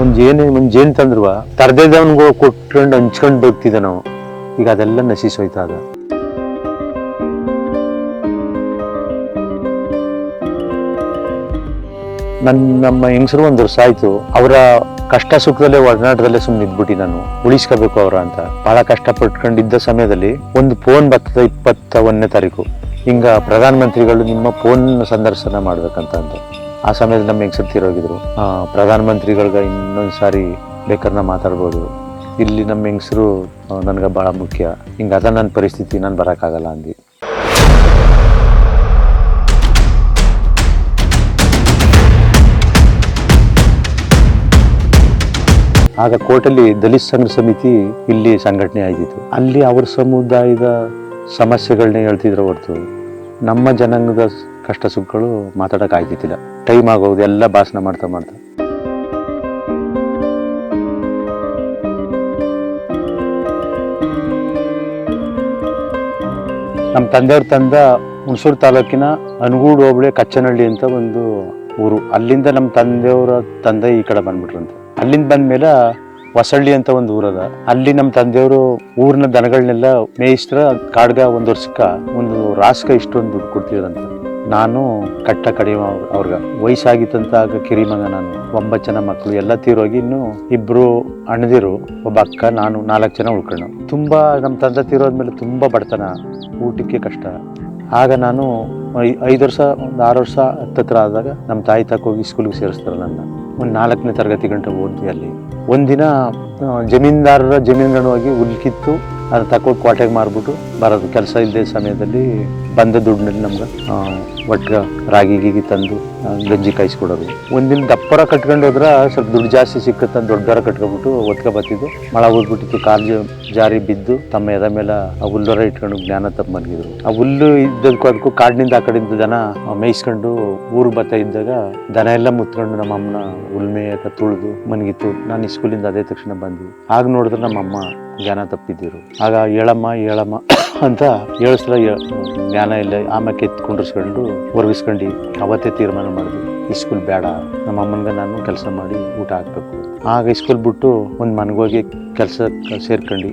ಒಂದ್ ಜೇನು ತಂದ್ರುವ ತರದೇದವನ್ಗೂ ಕೊಟ್ಕೊಂಡು ಹಂಚ್ಕೊಂಡು ಬದುಕ್ತಿದ್ದೆ ನಾವು. ಈಗ ಅದೆಲ್ಲ ನಶಿಸೋಯ್ತಾ ಅದ ನನ್, ನಮ್ಮ ಹೆಂಗಸರು ಒಂದು ವರ್ಷ ಆಯ್ತು. ಅವರ ಕಷ್ಟ ಸುಖದಲ್ಲೇ ಒಡನಾಟದಲ್ಲೇ ಸುಮ್ಮನೆ ಇದ್ಬಿಟ್ಟು ನಾನು. ಉಳಿಸ್ಕೋಬೇಕು ಅವರ ಅಂತ. ಬಹಳ ಕಷ್ಟ ಪಟ್ಕೊಂಡಿದ್ದ ಸಮಯದಲ್ಲಿ ಒಂದು ಫೋನ್ ಬರ್ತದೆ ಇಪ್ಪತ್ತ ಒಂದನೇ ತಾರೀಕು. ಹಿಂಗ ಪ್ರಧಾನ ಮಂತ್ರಿಗಳು ನಿಮ್ಮ ಫೋನ್ ಸಂದರ್ಶನ ಮಾಡ್ಬೇಕಂತ ಅಂತ ಆ ಸಮಯದಲ್ಲಿ ನಮ್ಮ ಹೆಂಗ್ ತೀರೋಗಿದ್ರು ಪ್ರಧಾನಮಂತ್ರಿಗಳ್ಗೆ ಪ್ರಧಾನ ಮಂತ್ರಿಗಳ್ಗ ಇನ್ನೊಂದ್ ಸಾರಿ ಬೇಕಾದ್ರೆ ಮಾತಾಡ್ಬೋದು. ಇಲ್ಲಿ ನಮ್ಮ ಹೆಂಗಸರು ನನಗೆ ಬಹಳ ಮುಖ್ಯ. ಹಿಂಗ ಅದ ನನ್ನ ಪರಿಸ್ಥಿತಿ, ನಾನು ಬರೋಕ್ಕಾಗಲ್ಲ ಅಂದು. ಆಗ ಕೋರ್ಟಲ್ಲಿ ದಲಿತ ಸಂಘ ಸಮಿತಿ ಇಲ್ಲಿ ಸಂಘಟನೆ ಆಗಿತ್ತು. ಅಲ್ಲಿ ಅವ್ರ ಸಮುದಾಯದ ಸಮಸ್ಯೆಗಳನ್ನೇ ಹೇಳ್ತಿದ್ರು ಹೊರತು. ನಮ್ಮ ಜನಾಂಗದ ಕಷ್ಟ ಸುಖಗಳು ಮಾತಾಡಕ್ ಆಯ್ತಿತ್ತಿಲ್ಲ ಟೈಮ್ ಆಗೋದು, ಎಲ್ಲ ಭಾಷಣ ಮಾಡ್ತಾ ಮಾಡ್ತಾ. ನಮ್ಮ ತಂದೆಯವ್ರ ತಂದ ಹುಣಸೂರು ತಾಲೂಕಿನ ಅನಗೂಡು ಹೋಬಳಿ ಕಚ್ಚನಹಳ್ಳಿ ಅಂತ ಒಂದು ಊರು. ಅಲ್ಲಿಂದ ನಮ್ಮ ತಂದೆಯವರ ತಂದೆ ಈ ಕಡೆ ಬಂದ್ಬಿಟ್ರಂತೆ. ಅಲ್ಲಿಂದ ಬಂದಮೇಲೆ ಹೊಸಳ್ಳಿ ಅಂತ ಒಂದು ಊರದ ಅಲ್ಲಿ ನಮ್ಮ ತಂದೆಯವರು ಊರಿನ ದನಗಳನ್ನೆಲ್ಲ ಮೇಯಿಸ್ತ್ರ ಕಾಡ್ಗ ಒಂದು ವರ್ಷಕ್ಕ ಒಂದು ರಾಸ್ಕ ಇಷ್ಟೊಂದು ದುಡ್ಡು ಕೊಡ್ತಿದ್ರಂತ. ನಾನು ಕಟ್ಟ ಕಡಿಮೆ ಅವ್ರ- ಅವ್ರ್ಗ. ವಯಸ್ಸಾಗಿತ್ತಂತ ಆಗ ಕಿರಿ ಮಗ ನಾನು. ಒಂಬತ್ತು ಜನ ಮಕ್ಕಳು ಎಲ್ಲ ತೀರೋಗಿ ಇನ್ನು ಇಬ್ರು ಅಣ್ಣದಿರು, ಒಬ್ಬ ಅಕ್ಕ, ನಾನು ನಾಲ್ಕು ಜನ ಉಳ್ಕೊಂಡು ತುಂಬಾ ನಮ್ಮ ತಂದೆ ತೀರೋದ್ಮೇಲೆ ತುಂಬಾ ಬಡತನ, ಊಟಕ್ಕೆ ಕಷ್ಟ. ಆಗ ನಾನು ಐದು ವರ್ಷ, ಒಂದು ಆರು ವರ್ಷ ಹತ್ತತ್ರ ಆದಾಗ ನಮ್ಮ ತಾಯಿ ಹೋಗಿ ಸ್ಕೂಲಿಗೆ ಸೇರಿಸ್ತಾರೆ ನನ್ನ ಒಂದು ನಾಲ್ಕನೇ ತರಗತಿ ಗಂಟೆ ಓದ್ವಿ ಅಲ್ಲಿ. ಒಂದಿನ ಜಮೀನ್ದಾರರ ಜಮೀನುಗಳು ಹೋಗಿ ಹುಲ್ಕಿತ್ತು ಅದನ್ನ ತಕೊಂಡು ಕ್ವಾಟೆಗೆ ಮಾರ್ಬಿಟ್ಟು ಬರೋದು. ಕೆಲಸ ಇಲ್ಲದೆ ಸಮಯದಲ್ಲಿ ಬಂದ ದುಡ್ಡಿನಲ್ಲಿ ನಮ್ಗೆ ಒಟ್ಗ ರಾಗಿ ಗೀಗಿ ತಂದು ಗಂಜಿ ಕಾಯಿಸ್ಕೊಡೋದು ಒಂದಿನ ದಪ್ಪರ ಕಟ್ಕೊಂಡು ಹೋದ್ರೆ ಸ್ವಲ್ಪ ದುಡ್ಡು ಜಾಸ್ತಿ ಸಿಕ್ಕತ್ತ ದೊರ ಕಟ್ಕೊಬಿಟ್ಟು ಒತ್ಕೊ ಬತ್ತಿದ್ದು ಮಳೆ ಹೋಗ್ಬಿಟ್ಟಿತ್ತು, ಕಾಲು ಜಾರಿ ಬಿದ್ದು ತಮ್ಮ ಎದ ಮೇಲೆ ಆ ಹುಲ್ಲರ ಇಟ್ಕೊಂಡು ಜ್ಞಾನ ತಪ್ಪ ಮಲಗಿದ್ರು ಆ ಹುಲ್ಲು ಇದ್ದಕ್ಕೂ ಕಾಡಿನಿಂದ ಆ ಕಡೆಯಿಂದ ದನ ಮೇಯಿಸ್ಕೊಂಡು ಊರು ಬರ್ತಾ ಇದ್ದಾಗ ದನ ಎಲ್ಲ ಮುತ್ಕೊಂಡು ನಮ್ಮ ಅಮ್ಮನ ಉಲ್ಮೆಯಕ ತುಳಿದು ಮನಗಿತ್ತು. ನಾನು ಸ್ಕೂಲಿಂದ ಅದೇ ತಕ್ಷಣ ಬಂದ್ವಿ. ಆಗ ನೋಡಿದ್ರೆ ನಮ್ಮ ಅಮ್ಮ ಜ್ಞಾನ ತಪ್ಪಿದ್ದಿರು. ಆಗ ಹೇಳಮ್ಮ ಹೇಳಮ್ಮ ಅಂತ ಹೇಳಿಸ್ರ ಜ್ಞಾನ ಇಲ್ಲ ಆಮೇಲೆ ಎತ್ಕೊಂಡಿಸ್ಕೊಂಡು ಹೊರಗಿಸ್ಕೊಂಡು ಅವತ್ತೇ ತೀರ್ಮಾನ ಮಾಡಿದ್ವಿ ಈ ಸ್ಕೂಲ್ ಬೇಡ. ನಮ್ಮ ಅಮ್ಮನಿಗೆ ನಾನು ಕೆಲಸ ಮಾಡಿ ಊಟ ಹಾಕಬೇಕು. ಆಗ ಸ್ಕೂಲ್ ಬಿಟ್ಟು ಒಂದು ಮನೆಗೋಗಿ ಕೆಲಸ ಸೇರ್ಕೊಂಡು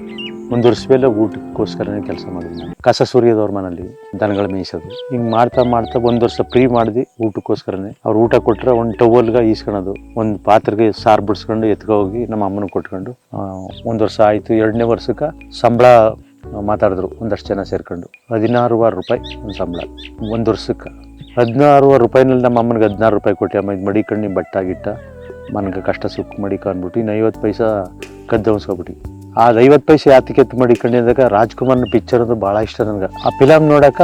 ಒಂದು ವರ್ಷ ಮೇಲೆ ಊಟಕ್ಕೋಸ್ಕರನೇ ಕೆಲಸ ಮಾಡಿದ್ವಿ ಕಸ ಸುರಿಯೋದವ್ರ ಮನೆಯಲ್ಲಿ ದನಗಳ ಮೇಯಿಸೋದು. ಹಿಂಗೆ ಮಾಡ್ತಾ ಮಾಡ್ತಾ ಒಂದು ವರ್ಷ ಫ್ರೀ ಮಾಡಿದ್ವಿ ಊಟಕ್ಕೋಸ್ಕರನೇ. ಅವ್ರು ಊಟ ಕೊಟ್ಟರೆ ಒಂದು ಟವಲ್ಗೆ ಈಸ್ಕೊಳೋದು ಒಂದು ಪಾತ್ರೆಗೆ ಸಾರು ಬಿಡಿಸ್ಕೊಂಡು ಎತ್ಕೊ ಹೋಗಿ ನಮ್ಮ ಅಮ್ಮನ ಕೊಟ್ಕೊಂಡು ಒಂದು ವರ್ಷ ಆಯಿತು. ಎರಡನೇ ವರ್ಷಕ್ಕೆ ಸಂಬಳ ಮಾತಾಡಿದ್ರು ಒಂದಷ್ಟು ಜನ ಸೇರ್ಕೊಂಡು. ಹದಿನಾರುವಾರು ರೂಪಾಯಿ ಒಂದು ಸಂಬಳ. ಒಂದು ವರ್ಷಕ್ಕೆ. ಹದಿನಾರುವಾರು ರೂಪಾಯಿನಲ್ಲಿ ನಮ್ಮ ಅಮ್ಮನಿಗೆ ಹದಿನಾರು ರೂಪಾಯಿ ಕೊಟ್ಟು, ಅಮ್ಮ ಇದು ಮಡಿಕಣ್ಣಿ ಬಟ್ಟಾಗಿಟ್ಟ. ಬಟ್ಟ ಗಿಟ್ಟ ಮನ್ಗೆ ಕಷ್ಟ ಸುಖ ಮಡಿಕ ಅಂದ್ಬಿಟ್ಟು ಇನ್ನು ಐವತ್ತು ಪೈಸಾ ಕದ್ದವನ್ಸ್ಕೊಬಿಟ್ಟು ಆ ಐವತ್ತು ಪೈಸೆ ಯಾತಕ್ಕೆ ಎತ್ತು ಮಡಿಕೊಂಡಿದ್ದಾಗ ರಾಜ್ಕುಮಾರ್ನ ಪಿಕ್ಚರ್ ಅದು ಭಾಳ ಇಷ್ಟ ನನಗೆ. ಆ ಫಿಲಮ್ ನೋಡಕ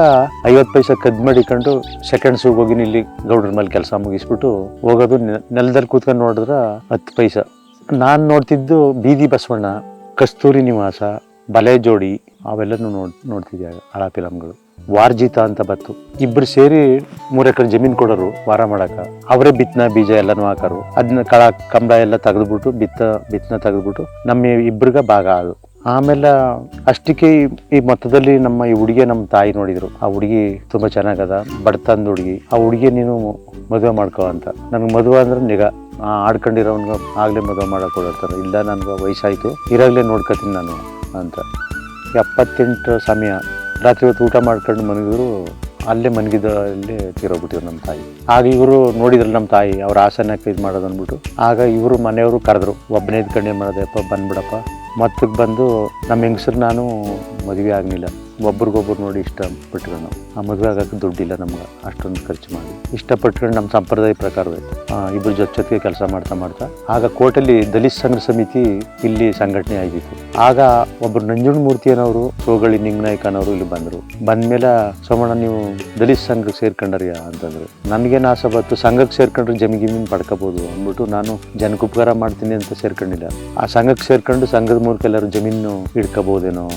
ಐವತ್ತು ಪೈಸೆ ಕದ್ ಮಡಿಕೊಂಡು ಸೆಕೆಂಡ್ಸ್ ಹೋಗಿ ಇಲ್ಲಿ ಗೌಡ್ರ ಮೇಲೆ ಕೆಲಸ ಮುಗಿಸ್ಬಿಟ್ಟು ಹೋಗೋದು ನೆಲದಲ್ಲಿ ಕೂತ್ಕೊಂಡು ನೋಡಿದ್ರೆ ಹತ್ತು ಪೈಸೆ. ನಾನು ನೋಡ್ತಿದ್ದು ಬೀದಿ ಬಸವಣ್ಣ, ಕಸ್ತೂರಿ ನಿವಾಸ, ಬಲೆ ಜೋಡಿ, ಅವೆಲ್ಲನೂ ನೋಡ್ ನೋಡ್ತಿದ್ದೆ ಆ ಫಿಲಮ್ಗಳು ವಾರ್ಜಿತ ಅಂತ ಬತ್ತು ಇಬ್ರು ಸೇರಿ ಮೂರ್ ಎಕರೆ ಜಮೀನ್ ಕೊಡೋರು, ವಾರ ಮಾಡಕ. ಅವರೇ ಬಿತ್ತನ ಬೀಜ ಎಲ್ಲನೂ ಹಾಕರು. ಅದನ್ನ ಕಳ ಕಂಬ ಎಲ್ಲ ತೆಗೆದ್ಬಿಟ್ಟು, ಬಿತ್ತ ಬಿತ್ತನ ತೆಗೆದ್ಬಿಟ್ಟು ನಮ್ಮ ಇಬ್ಬರಿಗ ಭಾಗ ಅದು ಆಮೇಲೆ ಅಷ್ಟಕ್ಕೆ ಈ- ಮೊತ್ತದಲ್ಲಿ ನಮ್ಮ ಈ ಹುಡುಗಿ ನಮ್ಮ ತಾಯಿ ನೋಡಿದ್ರು. ಆ ಹುಡುಗಿ ತುಂಬಾ ಚೆನ್ನಾಗದ, ಬಡತನದ ಹುಡುಗಿ. ಆ ಹುಡುಗಿ ನೀನು ಮದುವೆ ಮಾಡ್ಕೋ ಅಂತ. ನನಗೆ ಮದುವೆ ಅಂದ್ರೆ ನಿಗಾ. ಆಡ್ಕೊಂಡಿರೋನ್ಗ ಆಗ್ಲೇ ಮದುವೆ ಮಾಡಕ್ ಕೊಡತ್ತಾರೆ ಇಲ್ಲ ನನಗೆ ವಯಸ್ಸಾಯಿತು, ಇರಾಗ್ಲೇ ನೋಡ್ಕೊತೀನಿ ನಾನು ಅಂತ. ಎಪ್ಪತ್ತೆಂಟು ಸಮಯ. ರಾತ್ರಿ ಹೊತ್ತು ಊಟ ಮಾಡ್ಕೊಂಡು ಮನಗಿದ್ರು ಅಲ್ಲೇ ಮನಗಿದ ಅಲ್ಲೇ ತೀರೋಗ್ಬಿಟ್ಟಿದ್ರು ನಮ್ಮ ತಾಯಿ. ಆಗ ಇವರು ನೋಡಿದ್ರು ನಮ್ಮ ತಾಯಿ, ಅವ್ರ ಆಸನಕ್ಕೆ ಇದು ಮಾಡೋದು ಅಂದ್ಬಿಟ್ಟು. ಆಗ ಇವರು ಮನೆಯವರು ಕರೆದ್ರು ಒಬ್ಬನೇ ಇದ್ಕೊಂಡು ಮಾಡೋದಪ್ಪ? ಬಂದ್ಬಿಡಪ್ಪ. ಮತ್ತಕ್ಕೆ ಬಂದು, ನಮ್ಮ ಹೆಂಗಸ್ರು ನಾನು ಮದುವೆ ಆಗಲಿಲ್ಲ. ಒಬ್ರಿಗೊಬ್ರು ನೋಡಿ ಇಷ್ಟ ಪಟ್ಕೊಂಡು ಆ ಮದುವೆ ಆಗೋಕ್ಕೆ ದುಡ್ಡಿಲ್ಲ ನಮ್ಗೆ. ಅಷ್ಟೊಂದು ಖರ್ಚು ಮಾಡಿ. ಇಷ್ಟಪಟ್ಕೊಂಡು ನಮ್ಮ ಸಂಪ್ರದಾಯ ಪ್ರಕಾರವೇ. ಇಬ್ಬರು ಜೊತೆ ಜೊತೆಗೆ ಕೆಲಸ ಮಾಡ್ತಾ ಮಾಡ್ತಾ. ಆಗ ಕೋರ್ಟಲ್ಲಿ ದಲಿತ ಸಂಘ ಸಮಿತಿ ಇಲ್ಲಿ ಸಂಘಟನೆ ಆಗಿತ್ತು. ಆಗ ಒಬ್ಬರು ನಂಜುಂಡಮೂರ್ತಿ ಅನ್ನೋರು ಸೋಗಳಿ ನಿಂಗನಾಯ್ಕನವರು ಇಲ್ಲಿ ಬಂದರು. ಬಂದ್ಮೇಲೆ, ಸೋಮಣ್ಣ, ನೀವು ದಲಿತ ಸಂಘಕ್ಕೆ ಸೇರ್ಕೊಂಡ್ರಿಯ ಅಂತಂದ್ರು. ನನಗೇನು ಆಸೆ ಬಂತು? ಸಂಘಕ್ಕೆ ಸೇರ್ಕೊಂಡ್ರೆ ಜಮಿ ಗಿಮೀನ್ ಪಡ್ಕೋಬೋದು ಅಂದ್ಬಿಟ್ಟು ನಾನು ಜನಕ್ಕೆ ಉಪಕಾರ ಮಾಡ್ತೀನಿ ಅಂತ ಸೇರ್ಕೊಂಡಿಲ್ಲ ಆ ಸಂಘಕ್ಕೆ ಸೇರ್ಕೊಂಡು ಸಂಘದ ಮೂಲಕ ಎಲ್ಲರೂ ಜಮೀನು ಹಿಡ್ಕೋಬೋದೇನೋ.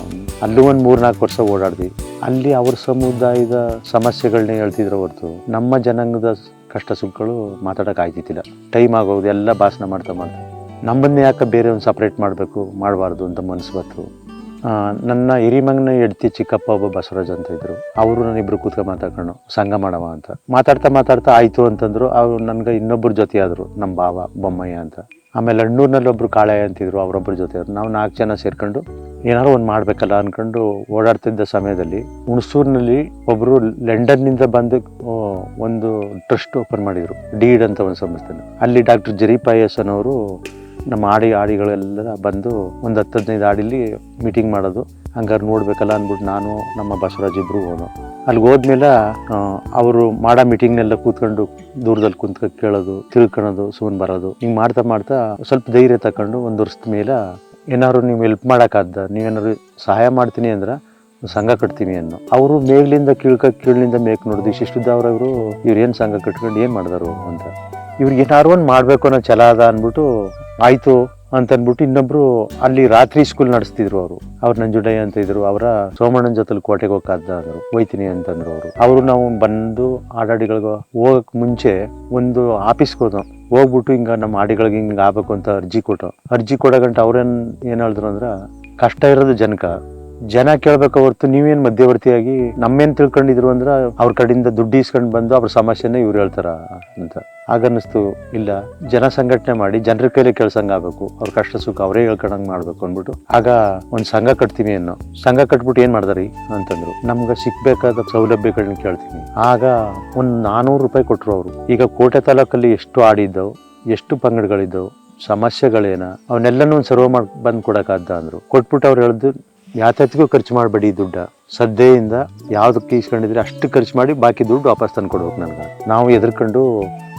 ಅಲ್ಲೂ ಒಂದು ಮೂರ್ನಾಲ್ಕು ವರ್ಷ ಓಡಾಡ್ವಿ ಅಲ್ಲಿ ಅವ್ರ ಸಮುದಾಯದ ಸಮಸ್ಯೆಗಳನ್ನ ಹೇಳ್ತಿದ್ರು ಹೊರತು. ನಮ್ಮ ಜನಾಂಗದ ಕಷ್ಟ ಸುಖಗಳು ಮಾತಾಡೋಕೆ ಆಯ್ತಿತ್ತಿಲ್ಲ ಟೈಮ್ ಆಗೋದು, ಎಲ್ಲ ಭಾಷಣ ಮಾಡ್ತಾ ಮಾಡ್ತಾ. ನಮ್ಮನ್ನೇ ಯಾಕೆ ಬೇರೆ ಒಂದು ಸಪ್ರೇಟ್ ಮಾಡಬೇಕು, ಮಾಡಬಾರ್ದು ಅಂತ ಮನಸ್ಸು ಬಂತು. ನನ್ನ ಹಿರಿಮಂಗನ ಹೆಡ್ತಿ ಚಿಕ್ಕಪ್ಪ ಒಬ್ಬ ಬಸವರಾಜ್ ಅಂತ ಇದ್ರು. ಅವರು ನಾನು ಇಬ್ರು ಕೂತ್ಕೊಂಡು ಮಾತಾಡ್ಕೊಂಡು, ಸಂಘ ಮಾಡವ ಅಂತ. ಮಾತಾಡ್ತಾ ಮಾತಾಡ್ತಾ ಆಯಿತು ಅಂತಂದ್ರು. ಅವ್ರು ನನಗೆ ಇನ್ನೊಬ್ಬರ ಜೊತೆ ಆದರು ನಮ್ಮ ಬಾವ ಬೊಮ್ಮಯ್ಯ ಅಂತ. ಆಮೇಲೆ ಅಣ್ಣೂರಿನಲ್ಲಿ ಒಬ್ಬರು ಕಾಳೆ ಅಂತಿದ್ರು ಅವರೊಬ್ಬರ ಜೊತೆ. ನಾವು ನಾಲ್ಕು ಜನ ಸೇರ್ಕೊಂಡು ಏನಾದ್ರು ಒಂದು ಮಾಡಬೇಕಲ್ಲ ಅನ್ಕೊಂಡು ಓಡಾಡ್ತಿದ್ದ ಸಮಯದಲ್ಲಿ ಹುಣಸೂರಿನಲ್ಲಿ ಒಬ್ಬರು ಲಂಡನ್ನಿಂದ ಬಂದು ಒಂದು ಟ್ರಸ್ಟ್ ಓಪನ್ ಮಾಡಿದ್ರು. ಡೀಡ್ ಅಂತ ಒಂದು ಸಂಸ್ಥೆ ಅಲ್ಲಿ ಡಾಕ್ಟರ್ ಜರಿಪಾಯಸ್ ಅನ್ನೋರು ನಮ್ಮ ಆಡಿ ಆಡಿಗಳೆಲ್ಲ ಬಂದು ಒಂದು ಹತ್ತು ಹದಿನೈದು ಆಡಿಲಿ ಮೀಟಿಂಗ್ ಮಾಡೋದು. ಹಂಗಾರೆ ನೋಡ್ಬೇಕಲ್ಲ ಅಂದ್ಬಿಟ್ಟು ನಾನು, ನಮ್ಮ ಬಸವರಾಜ್ ಇಬ್ರು ಹೋದೋ. ಅಲ್ಲಿಗೆ ಹೋದ್ಮೇಲೆ ಅವರು ಮಾಡೋ ಮೀಟಿಂಗ್ನೆಲ್ಲ ಕೂತ್ಕೊಂಡು ದೂರದಲ್ಲಿ ಕುಂತ್ಕೊಂಡು ಕೇಳೋದು ತಿಳ್ಕೊಳೋದು ಸುಮ್ಮನೆ ಬರೋದು. ಹಿಂಗೆ ಮಾಡ್ತಾ ಮಾಡ್ತಾ ಸ್ವಲ್ಪ ಧೈರ್ಯ ತಗೊಂಡು ಒಂದು ವರ್ಷದ ಮೇಲೆ, ಏನಾದ್ರು ನೀವು ಹೆಲ್ಪ್ ಮಾಡೋಕ್ಕಾದ ನೀವೇನಾದ್ರು ಸಹಾಯ ಮಾಡ್ತೀನಿ ಅಂದ್ರೆ ಸಂಘ ಕಟ್ತೀನಿ ಅನ್ನೋ. ಅವರು ಮೇಲಿಂದ ಕೀಳ್ಕ ಕೀಳಿಂದ ಮೇಕ್ ನೋಡಿದ್ರು ಇಷ್ಟಿದ್ದವ್ರವರು ಇವ್ರು ಏನು ಸಂಘ ಕಟ್ಕೊಂಡು ಏನು ಮಾಡಿದಾರು ಅಂತ. ಇವ್ರಿಗೆ ಏನಾರು ಒಂದು ಮಾಡಬೇಕು ಅನ್ನೋ ಛಲ ಅದ ಅಂದ್ಬಿಟ್ಟು ಆಯ್ತು ಅಂತ ಅಂದ್ಬಿಟ್ಟು ಇನ್ನೊಬ್ರು ಅಲ್ಲಿ ರಾತ್ರಿ ಸ್ಕೂಲ್ ನಡೆಸ್ತಿದ್ರು ಅವರು. ಅವ್ರು ನಂಜುಡಯ್ಯ ಅಂತ ಇದ್ರು. ಅವರ ಸೋಮಣ್ಣನ ಜೊತೆಲಿ ಕೋಟೆಗೆ ಹೋಗಕ್ಕಾದ ಅಂದ್ರು. ಹೋಯ್ತೀನಿ ಅಂತಂದ್ರು ಅವರು. ಅವರು ನಾವು ಬಂದು ಆಡಾಡಿಗಳಿಗೆ ಹೋಗಕ್ ಮುಂಚೆ ಒಂದು ಆಫೀಸ್ಗೆ ಹೋದ ಹೋಗ್ಬಿಟ್ಟು ಹಿಂಗ ನಮ್ಮ ಆಡಿಗಳಿಗೆ ಹಿಂಗ ಆಗ್ಬೇಕು ಅಂತ ಅರ್ಜಿ ಕೊಟ್ಟು ಅರ್ಜಿ ಕೊಡೋ ಗಂಟ ಅವ್ರೇನ್ ಏನ್ ಹೇಳಿದ್ರು ಅಂದ್ರ, ಕಷ್ಟ ಇರೋದು ಜನಕ ಜನ ಕೇಳ್ಬೇಕು ಹೊರತು ನೀವೇನ್ ಮಧ್ಯವರ್ತಿಯಾಗಿ ನಮ್ಮೇನ್ ತಿಳ್ಕೊಂಡಿದ್ರು ಅಂದ್ರ ಅವ್ರ ಕಡೆಯಿಂದ ದುಡ್ಡು ಇಸ್ಕೊಂಡು ಬಂದು ಅವ್ರ ಸಮಸ್ಯೆನ ಇವ್ರು ಹೇಳ್ತಾರ ಅಂತ. ಆಗನ್ನಿಸ್ತು ಇಲ್ಲ, ಜನ ಸಂಘಟನೆ ಮಾಡಿ ಜನರ ಕೈಲಿ ಕೇಳ್ಸಂಗ್ ಆಗ್ಬೇಕು ಅವ್ರ ಕಷ್ಟ ಸುಖ ಅವರೇ ಹೇಳ್ಕೊಂಡಂಗ್ ಮಾಡ್ಬೇಕು ಅಂದ್ಬಿಟ್ಟು. ಆಗ ಒಂದ್ ಸಂಘ ಕಟ್ತೀನಿ ಅನ್ನೋ. ಸಂಘ ಕಟ್ಬಿಟ್ಟು ಏನ್ ಮಾಡ್ದಾರಿ ಅಂತಂದ್ರು, ನಮ್ಗೆ ಸಿಕ್ಬೇಕಾದ ಸೌಲಭ್ಯಗಳನ್ನ ಕೇಳ್ತೀನಿ. ಆಗ ಒಂದ್ ನಾನೂರು ರೂಪಾಯಿ ಕೊಟ್ರು ಅವರು. ಈಗ ಕೋಟೆ ತಾಲೂಕಲ್ಲಿ ಎಷ್ಟು ಆಡಿದ್ದವು ಎಷ್ಟು ಪಂಗಡಗಳಿದ್ದವು, ಸಮಸ್ಯೆಗಳೇನ ಅವನ್ನೆಲ್ಲನೂ ಸರ್ವ್ ಮಾಡಿ ಬಂದು ಕೊಡಕ್ಕಾದ ಅಂದ್ರು. ಕೊಟ್ಬಿಟ್ಟು ಅವ್ರು ಹೇಳ್ದು ಯಾತತ್ತಿಗೂ ಖರ್ಚು ಮಾಡಬೇಡಿ ದುಡ್ಡ. ಸದ್ದೆಯಿಂದ ಯಾವ್ದಕ್ಕೆ ಇಸ್ಕೊಂಡಿದ್ರೆ ಅಷ್ಟು ಖರ್ಚು ಮಾಡಿ ಬಾಕಿ ದುಡ್ಡು ವಾಪಸ್ ತಂದು ಕೊಡ್ಬೇಕು ನನ್ಗೆ. ನಾವು ಎದ್ರಕೊಂಡು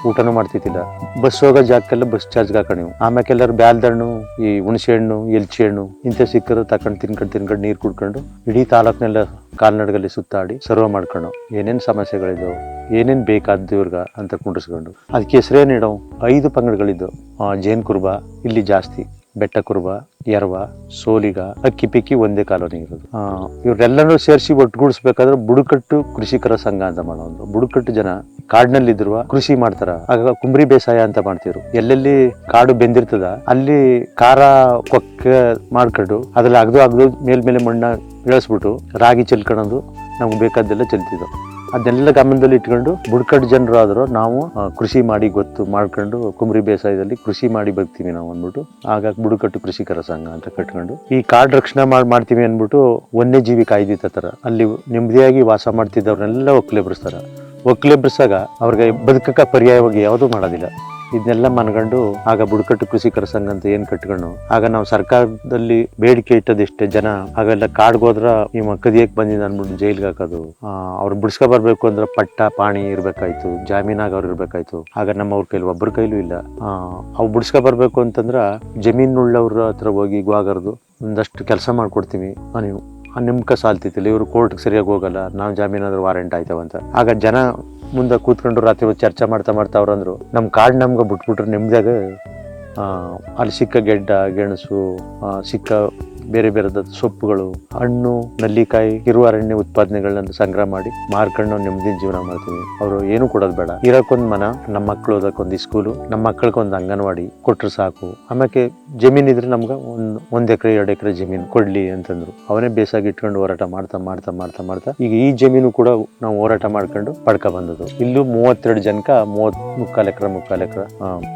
ಊಟನೂ ಮಾಡ್ತಿದ್ದಿಲ್ಲ. ಬಸ್ ಹೋಗೋ ಜಾಗಕ್ಕೆಲ್ಲ ಬಸ್ ಚಾರ್ಜ್ಗೆ ಹಾಕೊಂಡಿವು ಆಮ್ಯಾಕೆ ಎಲ್ಲರೂ ಬ್ಯಾಲ್ದಣ್ಣು ಈ ಹುಣಸೆ ಹಣ್ಣು, ಎಲ್ಚಿ ಹಣ್ಣು, ಇಂಥ ಸಿಕ್ಕರು ತಕೊಂಡು ತಿನ್ಕೊಂಡು ತಿನ್ಕೊಂಡು ನೀರು ಕುಡ್ಕೊಂಡು ಇಡೀ ತಾಲೂಕ್ನೆಲ್ಲ ಕಾಲ್ನಡಗಲ್ಲಿ ಸುತ್ತಾಡಿ ಸರ್ವ ಮಾಡ್ಕೊಂಡು ಏನೇನು ಸಮಸ್ಯೆಗಳಿದ್ದವು ಏನೇನು ಬೇಕಾದ ಇವ್ರಿಗೆ ಅಂತ ಕುಂಡ್ರಿಸ್ಕೊಂಡು. ಅದಕ್ಕೆ ಹೆಸರೇನಿಡವು ಐದು ಪಂಗಡಗಳಿದ್ದವು ಜೇನ್ ಕುರುಬ, ಇಲ್ಲಿ ಜಾಸ್ತಿ. ಬೆಟ್ಟ ಕುರುಬ ಎರವ ಸೋಲಿಗ ಅಕ್ಕಿ ಪಿಕ್ಕಿ ಒಂದೇ ಕಾಲೋನಿ ಇರೋದು. ಇವರೆಲ್ಲರೂ ಇವ್ರೆಲ್ಲನೂ ಸೇರಿಸಿ ಒಟ್ಟುಗೂಡಿಸ್ಬೇಕಾದ್ರೆ ಬುಡಕಟ್ಟು ಕೃಷಿಕರ ಸಂಘ ಅಂತ ಮಾಡೋದು. ಬುಡಕಟ್ಟು ಜನ ಕಾಡಿನಲ್ಲಿದ್ರು ಕೃಷಿ ಮಾಡ್ತಾರ. ಆಗ ಕುಂಬ್ರಿ ಬೇಸಾಯ ಅಂತ ಮಾಡ್ತಿದ್ರು. ಎಲ್ಲೆಲ್ಲಿ ಕಾಡು ಬೆಂದಿರ್ತದ ಅಲ್ಲಿ ಖಾರ ಕೊಕ್ಕೆ ಮಾಡ್ಕೊಂಡು ಅದ್ರಲ್ಲಿ ಅಗ್ದು ಅಗ್ದು ಮೇಲ್ಮೇಲೆ ಮಣ್ಣ ಇಳಿಸ್ಬಿಟ್ಟು ರಾಗಿ ಚೆಲ್ಕೊಳೋದು ನಮ್ಗೆ ಬೇಕಾದ್ದೆಲ್ಲ ಚೆಲ್ತಿದ್ದವು. ಅದನ್ನೆಲ್ಲ ಗಮನದಲ್ಲಿ ಇಟ್ಕೊಂಡು ಬುಡಕಟ್ಟು ಜನರು ನಾವು ಕೃಷಿ ಮಾಡಿ ಗೊತ್ತು ಮಾಡ್ಕೊಂಡು ಕುಂಬ್ರಿ ಬೇಸಾಯದಲ್ಲಿ ಕೃಷಿ ಮಾಡಿ ಬರ್ತೀವಿ ನಾವು ಅಂದ್ಬಿಟ್ಟು ಆಗ ಬುಡಕಟ್ಟು ಕೃಷಿಕರ ಸಂಘ ಅಂತ ಕಟ್ಕೊಂಡು, ಈ ಕಾಡು ರಕ್ಷಣೆ ಮಾಡಿ, ಮಾಡ್ತೀವಿ ಅಂದ್ಬಿಟ್ಟು ವನ್ಯಜೀವಿ ಕಾಯ್ದಿತ್ತ ಥರ ಅಲ್ಲಿ ನೆಮ್ಮದಿಯಾಗಿ ವಾಸ ಮಾಡ್ತಿದ್ದವ್ರನ್ನೆಲ್ಲ ಒಕ್ಕಲೆಬ್ರಿಸ್ತಾರ. ಒಕ್ಕಲೆಬ್ರಿಸಾಗ ಅವ್ರಿಗೆ ಬದುಕಕ್ಕೆ ಪರ್ಯಾಯವಾಗಿ ಯಾವುದೂ ಮಾಡೋದಿಲ್ಲ. ಇದನ್ನೆಲ್ಲ ಮನಗಂಡು ಆಗ ಬುಡಕಟ್ಟು ಕೃಷಿಕರ ಸಂಘ ಅಂತ ಏನ್ ಕಟ್ಕೊಂಡು ಆಗ ನಾವು ಸರ್ಕಾರದಲ್ಲಿ ಬೇಡಿಕೆ ಇಟ್ಟದಿಷ್ಟೇ ಜನ ಆಗೆಲ್ಲ ಕಾಡ್ಗೋದ್ರ ಈ ಮಕ್ಕದಿಯಕ್ ಬಂದಿದ್ದ ಅನ್ಬಿಟ್ಟು ಜೈಲ್ಗೆ ಹಾಕೋದು. ಅವ್ರು ಬಿಡಿಸ್ಕೊ ಬರ್ಬೇಕು ಅಂದ್ರೆ ಪಟ್ಟ ಪಾಣಿ ಇರ್ಬೇಕಾಯ್ತು ಜಾಮೀನಾಗ ಅವ್ರು ಇರ್ಬೇಕಾಯ್ತು. ಆಗ ನಮ್ಮ ಅವ್ರ ಕೈಲಿ ಒಬ್ಬರ ಕೈಲೂ ಇಲ್ಲ. ಆ, ಅವು ಬಿಡಿಸ್ಕೊ ಬರ್ಬೇಕು ಅಂತಂದ್ರ ಜಮೀನುಳ್ಳವ್ರ ಹತ್ರ ಹೋಗಿ ಗ್ವಾಗರ್ದು ಒಂದಷ್ಟು ಕೆಲಸ ಮಾಡ್ಕೊಡ್ತೀವಿ. ನೀವು ನಿಮ್ಕ ಸಾಲ್ತಿತ್ತಿಲ್ಲ ಇವರು ಕೋರ್ಟ್ಗೆ ಸರಿಯಾಗಿ ಹೋಗಲ್ಲ ನಾವು ಜಾಮೀನಾದ್ರೂ ವಾರೆಂಟ್ ಆಯ್ತವಂತ. ಆಗ ಜನ ಮುಂದೆ ಕೂತ್ಕೊಂಡು ರಾತ್ರಿ ಹೊತ್ತು ಚರ್ಚೆ ಮಾಡ್ತಾ ಮಾಡ್ತಾ ಅವ್ರಂದ್ರು ನಮ್ಮ ಕಾಡು ನಮ್ಗೆ ಬಿಟ್ಬಿಟ್ರೆ ನಿಮ್ದಾಗ. ಅಲ್ಲಿ ಸಿಕ್ಕ ಗೆಡ್ಡ, ಗೆಣಸು ಸಿಕ್ಕ ಬೇರೆ ಬೇರೆ ಸೊಪ್ಪುಗಳು, ಹಣ್ಣು, ನಲ್ಲಿಕಾಯಿ, ಕಿರು ಅರಣ್ಯ ಉತ್ಪಾದನೆಗಳನ್ನ ಸಂಗ್ರಹ ಮಾಡಿ ಮಾರ್ಕೊಂಡು ನೆಮ್ಮದಿನ ನೆಮ್ಮದಿ ಜೀವನ ಮಾಡ್ತೀವಿ. ಅವರು ಏನು ಕೊಡೋದು ಬೇಡ. ಇರಕ್ಕೊಂದ್ ಮನ ನಮ್ಮ ಮಕ್ಳು ಓದಕ್ಕೊಂದು ಸ್ಕೂಲು ನಮ್ಮ ಮಕ್ಕಳಿಗೆ ಒಂದು ಅಂಗನವಾಡಿ ಕೊಟ್ರೆ ಸಾಕು. ಆಮೇಲೆ ಜಮೀನ್ ಇದ್ರೆ ನಮ್ಗೆ ಒಂದ್ ಒಂದ್ ಎಕರೆ, ಎರಡು ಎಕರೆ ಜಮೀನು ಕೊಡ್ಲಿ ಅಂತಂದ್ರು. ಅವನೇ ಬೇಸಾಗಿ ಇಟ್ಕೊಂಡು ಹೋರಾಟ ಮಾಡ್ತಾ ಮಾಡ್ತಾ ಮಾಡ್ತಾ ಮಾಡ್ತಾ ಈಗ ಈ ಜಮೀನು ಕೂಡ ನಾವು ಹೋರಾಟ ಮಾಡ್ಕೊಂಡು ಪಡ್ಕ ಬಂದದ್ದು. ಇಲ್ಲೂ ಮೂವತ್ತೆರಡು ಜನಕ ಮೂವತ್ ಮುಕ್ಕಾಲ್ ಎಕರೆ ಮುಕ್ಕಾಲ್ ಎಕರೆ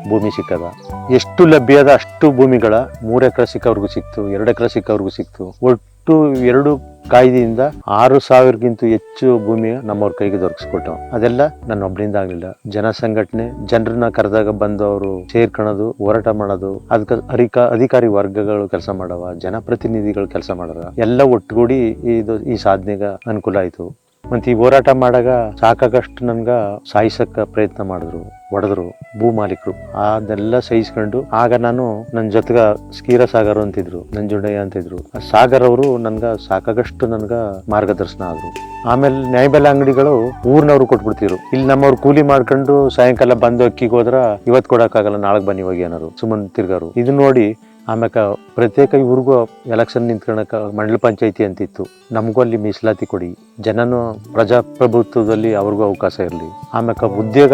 ಭೂಮಿ ಸಿಕ್ಕದ. ಎಷ್ಟು ಲಭ್ಯ ಅದ ಅಷ್ಟು ಭೂಮಿಗಳ ಮೂರ್ ಎಕರೆ ಸಿಕ್ಕವ್ರಿಗೂ ಸಿಕ್ತು, ಎರಡು ಎಕರೆ ಸಿಕ್ಕವ್ರಿಗೂ ಸಿಕ್ತು. ಒಟ್ಟು ಎರಡು ಕಾಯ್ದೆಯಿಂದ ಆರು ಸಾವಿರಕ್ಕಿಂತ ಹೆಚ್ಚು ಭೂಮಿ ನಮ್ಮವ್ರ ಕೈಗೆ ದೊರಕಿಸ್ಕೊಟ್ಟು ಅದೆಲ್ಲ ನನ್ನ ಒಬ್ಬರಿಂದ ಆಗಲಿಲ್ಲ. ಜನ ಸಂಘಟನೆ ಜನರನ್ನ ಕರೆದಾಗ ಬಂದು ಅವರು ಸೇರ್ಕೊಳ್ಳೋದು ಹೋರಾಟ ಮಾಡೋದು ಅದಕ್ಕೆ ಅಧಿಕ ಅಧಿಕಾರಿ ವರ್ಗಗಳು ಕೆಲಸ ಮಾಡವ, ಜನಪ್ರತಿನಿಧಿಗಳು ಕೆಲಸ ಮಾಡವ ಎಲ್ಲ ಒಟ್ಟುಗೂಡಿ ಇದು ಈ ಸಾಧನೆಗೆ ಅನುಕೂಲ ಆಯ್ತು. ಮತ್ತೆ ಈ ಹೋರಾಟ ಮಾಡಾಗ ಸಾಕಾಗಷ್ಟು ನನ್ಗ ಸಾಯಿಸಕ್ಕ ಪ್ರಯತ್ನ ಮಾಡಿದ್ರು. ಹೊಡೆದ್ರು ಭೂ ಮಾಲೀಕರು ಅದೆಲ್ಲ ಸಹಿಸ್ಕೊಂಡು ಆಗ ನಾನು ನನ್ನ ಜೊತೆಗ ಸ್ಕೀರ ಸಾಗರ್ ಅಂತಿದ್ರು, ನಂಜುಂಡಯ್ಯ ಅಂತಿದ್ರು. ಆ ಸಾಗರ್ ಅವರು ನನ್ಗ ಸಾಕಾಗಷ್ಟು ನನ್ಗ ಮಾರ್ಗದರ್ಶನ ಆದ್ರು. ಆಮೇಲೆ ನ್ಯಾಯಬೆಲೆ ಅಂಗಡಿಗಳು ಊರ್ನವ್ರು ಕೊಟ್ಬಿಡ್ತಿದ್ರು. ಇಲ್ಲಿ ನಮ್ಮವ್ರು ಕೂಲಿ ಮಾಡ್ಕೊಂಡು ಸಾಯಂಕಾಲ ಬಂದು ಅಕ್ಕಿಗೆ ಹೋದ್ರ ಇವತ್ ಕೊಡಕ್ಕಾಗಲ್ಲ ನಾಳೆ ಬನ್ನಿ ಹೋಗಿ ಏನಾರು ಸುಮ್ಮನೆ ತಿರ್ಗಾರು. ಇದು ನೋಡಿ ಆಮ್ಯಾಕ ಪ್ರತ್ಯೇಕ ಇವ್ರಿಗೂ ಎಲೆಕ್ಷನ್ ನಿಂತ್ಕೊಳಕ ಮಂಡಲ ಪಂಚಾಯತಿ ಅಂತಿತ್ತು. ನಮಗೂ ಅಲ್ಲಿ ಮೀಸಲಾತಿ ಕೊಡಿ. ಜನನು ಪ್ರಜಾಪ್ರಭುತ್ವದಲ್ಲಿ ಅವ್ರಿಗೂ ಅವಕಾಶ ಇರಲಿ. ಆಮ್ಯಾಕ ಉದ್ಯೋಗ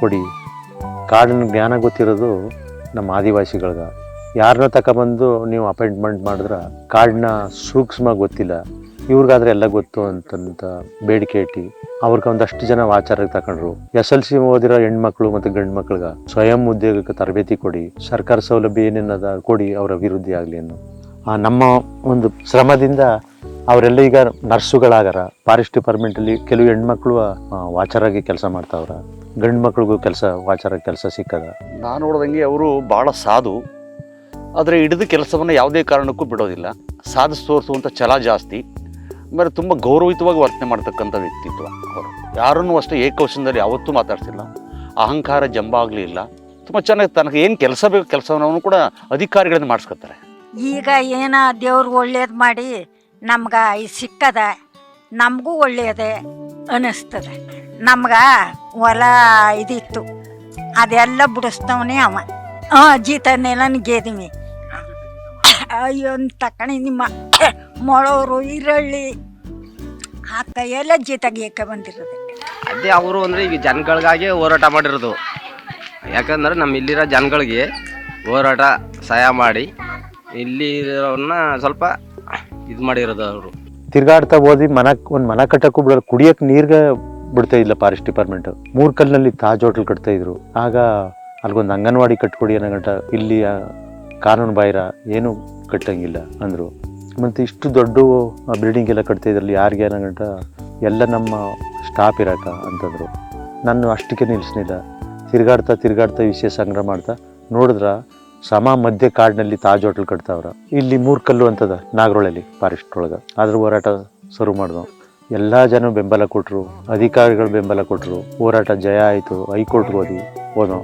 ಕೊಡಿ. ಕಾಡಿನ ಜ್ಞಾನ ಗೊತ್ತಿರೋದು ನಮ್ಮ ಆದಿವಾಸಿಗಳ್ಗೆ. ಯಾರನ್ನ ತಗೊಬಂದು ನೀವು ಅಪಾಯಿಂಟ್ಮೆಂಟ್ ಮಾಡಿದ್ರೆ ಕಾರ್ಡ್ನ ಸೂಕ್ಷ್ಮ ಗೊತ್ತಿಲ್ಲ. ಇವ್ರಿಗಾದ್ರೆ ಎಲ್ಲ ಗೊತ್ತು ಅಂತಂತ ಬೇಡಿಕೆ ಇಟ್ಟು ಅವ್ರಿಗೆ ಒಂದಷ್ಟು ಜನ ಆಚಾರಕ್ಕೆ ತಕೊಂಡ್ರು. ಎಸ್ ಎಲ್ ಸಿ ಓದಿರೋ ಹೆಣ್ಮಕ್ಳು ಮತ್ತು ಗಂಡು ಮಕ್ಳಿಗೆ ಸ್ವಯಂ ಉದ್ಯೋಗಕ್ಕೆ ತರಬೇತಿ ಕೊಡಿ, ಸರ್ಕಾರ ಸೌಲಭ್ಯ ಏನೇನದ ಕೊಡಿ ಅವರ ಅಭಿವೃದ್ಧಿ ಆಗಲಿ ಅನ್ನೋ. ಆ, ನಮ್ಮ ಒಂದು ಶ್ರಮದಿಂದ ಅವರೆಲ್ಲ ಈಗ ನರ್ಸುಗಳಾಗಾರ, ಫಾರೆಸ್ಟ್ ಡಿಪಾರ್ಟ್ಮೆಂಟಲ್ಲಿ ಕೆಲವು ಹೆಣ್ಮಕ್ಳು ವಾಚಾರಾಗಿ ವಾಚರಾಗಿ ಕೆಲಸ ಮಾಡ್ತಾವ್ರ. ಗಂಡು ಮಕ್ಳಿಗೂ ಕೆಲಸ ವಾಚರಾಗಿ ಕೆಲಸ ಸಿಕ್ಕದ. ನಾನು ನೋಡ್ದಂಗೆ ಅವರು ಭಾಳ ಸಾಧು. ಆದರೆ ಹಿಡಿದು ಕೆಲಸವನ್ನು ಯಾವುದೇ ಕಾರಣಕ್ಕೂ ಬಿಡೋದಿಲ್ಲ. ಸಾಧಿಸಿ ತೋರಿಸುವಂಥ ಛಲ ಜಾಸ್ತಿ. ಆಮೇಲೆ ತುಂಬ ಗೌರವಿತವಾಗಿ ವರ್ತನೆ ಮಾಡ್ತಕ್ಕಂಥ ವ್ಯಕ್ತಿತ್ವ ಅವರು. ಯಾರನ್ನೂ ಅಷ್ಟೇ ಏಕವಚನದಲ್ಲಿ ಯಾವತ್ತೂ ಮಾತಾಡ್ತಿಲ್ಲ ಅಹಂಕಾರ ಜಂಬ ಆಗಲಿಲ್ಲ ತುಂಬ ಚೆನ್ನಾಗಿ ತನಗೆ ಏನು ಕೆಲಸ ಬೇಕು ಕೆಲಸವನ್ನು ಕೂಡ ಅಧಿಕಾರಿಗಳಿಂದ ಮಾಡಿಸ್ಕೊತಾರೆ. ಈಗ ಏನ ದೇವ್ರಿಗೆ ಒಳ್ಳೇದು ಮಾಡಿ ನಮ್ಗೆ ಸಿಕ್ಕದ, ನಮಗೂ ಒಳ್ಳೆಯದೆ ಅನ್ನಿಸ್ತದೆ. ನಮ್ಗೆ ಹೊಲ ಇದಿತ್ತು. ಅದೆಲ್ಲ ಬಿಡಿಸ್ತವನೇ ಅವ. ಹಾಂ ಜೀತನೆಲ್ಲ ಗೆದಿಮಿ ಅಯ್ಯೋ ತಕ್ಕಣಿ ನಿಮ್ಮ. ಮೊಳೋರು ಈರಳ್ಳಿ ಹಾಕ ಎಲ್ಲ ಬಂದಿರೋದೆ. ಅದೇ ಅವರು ಅಂದ್ರೆ ಈಗ ಜನಗಳಿಗಾಗಿ ಹೋರಾಟ ಮಾಡಿರೋದು. ಯಾಕಂದ್ರೆ ನಮ್ಮ ಇಲ್ಲಿರೋ ಜನಗಳಿಗೆ ಹೋರಾಟ ಸಹಾಯ ಮಾಡಿ ಇಲ್ಲಿ ಇರೋರನ್ನ ಸ್ವಲ್ಪ ಇದು ಮಾಡಿರೋದು ಅವರು. ತಿರ್ಗಾಡ್ತಾ ಹೋದಿ ಮನ ಒಂದು ಮನ ಕಟ್ಟಕ್ಕೂ ಬಿಡೋದು ಕುಡಿಯಕ್ಕೆ ನೀರ್ಗೆ ಬಿಡ್ತಾ ಇಲ್ಲ ಫಾರೆಸ್ಟ್ ಡಿಪಾರ್ಟ್ಮೆಂಟ್. ಮೂರ್ ಕಲ್ನಲ್ಲಿ ತಾಜ್ ಹೋಟೆಲ್ ಕಟ್ತಾ ಇದ್ರು. ಆಗ ಅಲ್ಗೊಂದು ಅಂಗನವಾಡಿ ಕಟ್ಕೊಡಿ ಅನ್ನೋ ಗಂಟ ಇಲ್ಲಿ ಕಾನೂನು ಬಾಹಿರ ಏನು ಕಟ್ಟಂಗಿಲ್ಲ ಅಂದ್ರು. ಮತ್ತೆ ಇಷ್ಟು ದೊಡ್ಡ ಬಿಲ್ಡಿಂಗ್ ಎಲ್ಲ ಕಟ್ತಾ ಇದ್ರಲ್ಲಿ ಯಾರಿಗೆ ಏನಂತ ಎಲ್ಲ ನಮ್ಮ ಸ್ಟಾಫ್ ಇರಕ ಅಂತಂದರು. ನಾನು ಅಷ್ಟಕ್ಕೆ ನಿಲ್ಲಿಸಲಿಲ್ಲ ತಿರುಗಾಡ್ತಾ ತಿರುಗಾಡ್ತಾ ವಿಷಯ ಸಂಗ್ರಹ ಮಾಡ್ತಾ ನೋಡಿದ್ರ ಸಮ ಮಧ್ಯ ಕಾಡಿನಲ್ಲಿ ತಾಜ್ ಹೋಟೆಲ್ ಕಟ್ತಾವ್ರ. ಇಲ್ಲಿ ಮೂರು ಕಲ್ಲು ಅಂತದ ನಾಗರೋಳಲ್ಲಿ ಫಾರೆಸ್ಟ್ ಒಳಗೆ. ಅದ್ರ ಹೋರಾಟ ಶುರು ಮಾಡಿದ್ವು ಎಲ್ಲ ಜನ ಬೆಂಬಲ ಕೊಟ್ಟರು ಅಧಿಕಾರಿಗಳು ಬೆಂಬಲ ಕೊಟ್ಟರು ಹೋರಾಟ ಜಯ ಆಯಿತು. ಹೈಕೋರ್ಟ್ಗೆ ಹೋದ್ವಿ. ಹೋದೋ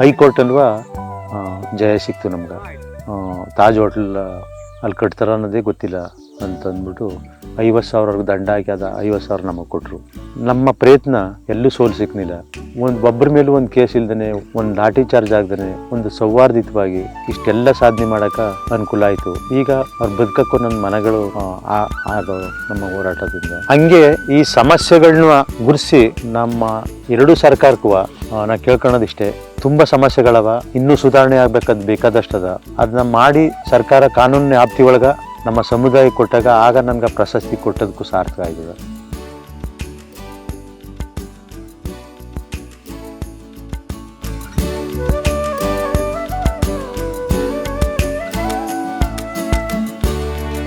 ಹೈಕೋರ್ಟ್ ಅಲ್ವಾ? ಜಯ ಸಿಕ್ತು ನಮ್ಗೆ. ತಾಜ್ ಹೋಟ್ಲ್ ಅಲ್ಲಿ ಕಟ್ತಾರ ಅನ್ನೋದೇ ಗೊತ್ತಿಲ್ಲ ಅಂತಂದ್ಬಿಟ್ಟು ಐವತ್ತು ಸಾವಿರವರೆಗೂ ದಂಡ ಹಾಕಿ ಅದ ಐವತ್ತು ಸಾವಿರ ನಮಗೆ ಕೊಟ್ಟರು ನಮ್ಮ ಪ್ರಯತ್ನ ಎಲ್ಲೂ ಸೋಲು ಸಿಕ್ಕಲಿಲ್ಲ ಒಂದು ಒಬ್ಬರ ಮೇಲೂ ಒಂದು ಕೇಸ್ ಇಲ್ದೇ ಒಂದು ಲಾಠಿ ಚಾರ್ಜ್ ಆಗ್ದನೆ, ಒಂದು ಸೌಹಾರ್ದಿತವಾಗಿ ಇಷ್ಟೆಲ್ಲ ಸಾಧನೆ ಮಾಡೋಕೆ ಅನುಕೂಲ ಆಯಿತು. ಈಗ ಅವ್ರ ಬದುಕಕ್ಕೂ ನನ್ನ ಮನಗಳು ಆದವು ನಮ್ಮ ಹೋರಾಟದಿಂದ. ಹಂಗೆ ಈ ಸಮಸ್ಯೆಗಳನ್ನ ಗುರುಸಿ ನಮ್ಮ ಎರಡೂ ಸರ್ಕಾರಕ್ಕೂ ನಾ ಕೇಳ್ಕೊಳ್ಳೋದಿಷ್ಟೇ ತುಂಬ ಸಮಸ್ಯೆಗಳವ, ಇನ್ನೂ ಸುಧಾರಣೆ ಆಗ್ಬೇಕಾದ್ ಬೇಕಾದಷ್ಟದ. ಅದನ್ನ ಮಾಡಿ ಸರ್ಕಾರ ಕಾನೂನು ವ್ಯಾಪ್ತಿ ಒಳಗ ನಮ್ಮ ಸಮುದಾಯ ಕೊಟ್ಟಾಗ ಆಗ ನನ್ಗೆ ಪ್ರಶಸ್ತಿ ಕೊಟ್ಟದಕ್ಕೂ ಸಾರ್ಥಕ ಆಗಿದೆ.